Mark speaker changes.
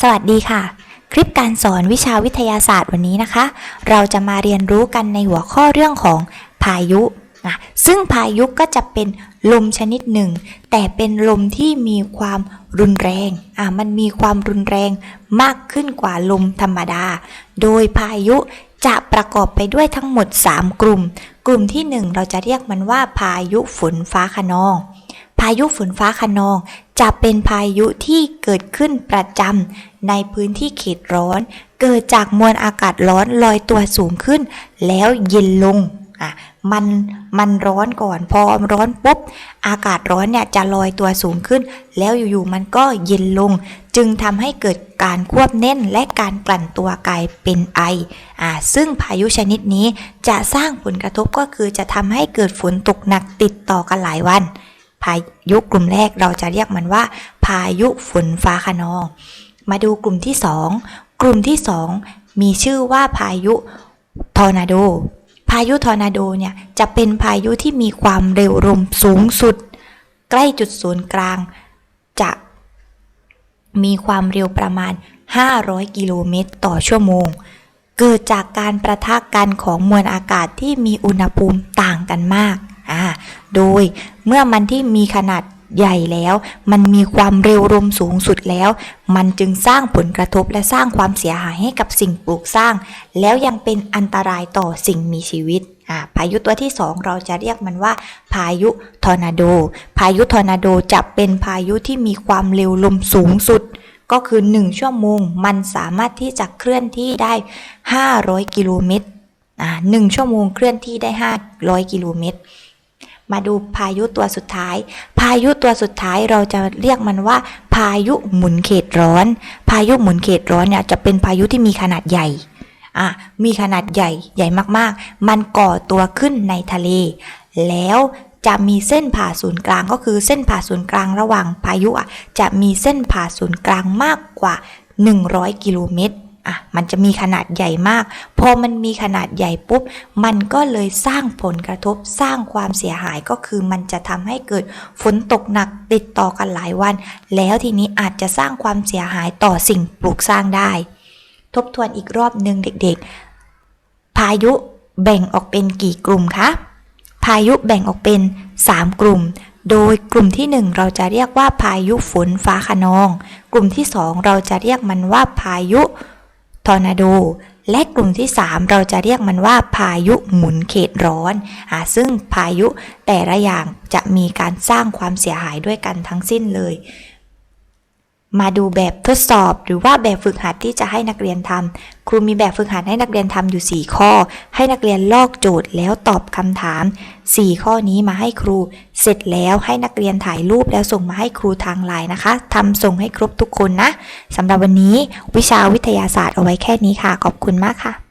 Speaker 1: สวัสดีค่ะ คลิปการสอนวิชาวิทยาศาสตร์วันนี้นะคะ เราจะมาเรียนรู้กันในหัวข้อเรื่องของพายุนะซึ่งพายุก็จะเป็นลมชนิดหนึ่ง แต่เป็นลมที่มีความรุนแรงอะมันมีความรุนแรงมากขึ้นกว่าลมธรรมดา โดยพายุจะประกอบไปด้วยทั้งหมด 3 กลุ่ม กลุ่มที่ 1 เราจะเรียกมันว่าพายุฝนฟ้าคะนองายุฝนฟ้าคะนอง จะเป็นพายุที่เกิดขึ้นประจำในพื้นที่เขตร้อน เกิดจากมวลอากาศร้อนลอยตัวสูงขึ้น แล้วเย็นลงอะมันมันร้อนก่อนพอร้อนปุ๊บ อากาศร้อนเนี่ยจะลอยตัวสูงขึ้น แล้วอยู่ๆมันก็เย็นลง จึงทำให้เกิดการควบแน่นและการกลั่นตัวกลายเป็นไออ่าซึ่งพายุชนิดนี้จะสร้างผลกระทบก็คือจะทำให้เกิดฝนตกหนักติดต่อกันหลายวัน พายุกลุ่มแรกเราจะเรียกมันว่า พายุฝนฟ้าคะนอง มาดูกลุ่มที่ 2 กลุ่มที่ 2 มีชื่อว่าพายุทอร์นาโด พายุทอร์นาโดเนี่ยจะเป็นพายุที่มีความเร็วลมสูงสุด ใกล้จุดศูนย์กลาง จะมีความเร็วประมาณ 500 กิโลเมตรต่อชั่วโมง เกิดจากการประทะกันของมวลอากาศที่มีอุณหภูมิต่างกันมาก อ่าโดยเมื่อมันที่มีขนาดใหญ่แล้ว มันมีความเร็วลมสูงสุดแล้ว มันจึงสร้างผลกระทบและสร้างความเสียหายให้กับสิ่งปลูกสร้าง แล้วยังเป็นอันตรายต่อสิ่งมีชีวิตพายุตัวที่ 2 เราจะเรียกมันว่า พายุทอร์นาโด พายุทอร์นาโดจะเป็นพายุที่มีความเร็วลมสูงสุด ก็คือ 1 ชั่วโมง มันสามารถที่จะเคลื่อนที่ได้ 500 กิโลเมตรหนึ่งชั่วโมงเคลื่อนที่ได้ 500 กิโลเมตร มาดูพายุตัวสุดท้าย พายุตัวสุดท้ายเราจะเรียกมันว่า พายุหมุนเขตร้อน พายุหมุนเขตร้อนเนี่ยจะเป็นพายุที่มีขนาดใหญ่อะมีขนาดใหญ่ใหญ่มากๆ มันก่อตัวขึ้นในทะเล แล้วจะมีเส้นผ่าศูนย์กลางก็คือเส้นผ่าศูนย์กลางระหว่างพายุอะจะมีเส้นผ่าศูนย์กลางมากกว่า 100 กิโลเมตร อะมันจะมีขนาดใหญ่มาก พอมันมีขนาดใหญ่ปุ๊บ มันก็เลยสร้างผลกระทบสร้างความเสียหายก็คือมันจะทำให้เกิดฝนตกหนักติดต่อกันหลายวัน แล้วทีนี้อาจจะสร้างความเสียหายต่อสิ่งปลูกสร้างได้ ทบทวนอีกรอบหนึ่งเด็กๆ พายุแบ่งออกเป็นกี่กลุ่มคะพายุแบ่งออกเป็น 3 กลุ่ม โดยกลุ่มที่ 1 เราจะเรียกว่าพายุฝนฟ้าคะนอง กลุ่มที่ 2 เราจะเรียกมันว่าพายุ ทอร์นาโด และกลุ่มที่ 3 เราจะเรียกมันว่าพายุหมุนเขตร้อนอซึ่งพายุแต่ละอย่างจะมีการสร้างความเสียหายด้วยกันทั้งสิ้นเลย มาดูแบบทดสอบหรือว่าแบบฝึกหัดที่จะให้นักเรียนทำครูมีแบบฝึกหัดให้นักเรียนทำอยู่ 4 ข้อ ให้นักเรียนลอกโจทย์แล้วตอบคำถาม 4 ข้อนี้มาให้ครู เสร็จแล้วให้นักเรียนถ่ายรูปแล้วส่งมาให้ครูทางไลน์นะคะทำส่งให้ครบทุกคนนะสำหรับวันนี้วิชาวิทยาศาสตร์เอาไว้แค่นี้ค่ะ ขอบคุณมากค่ะ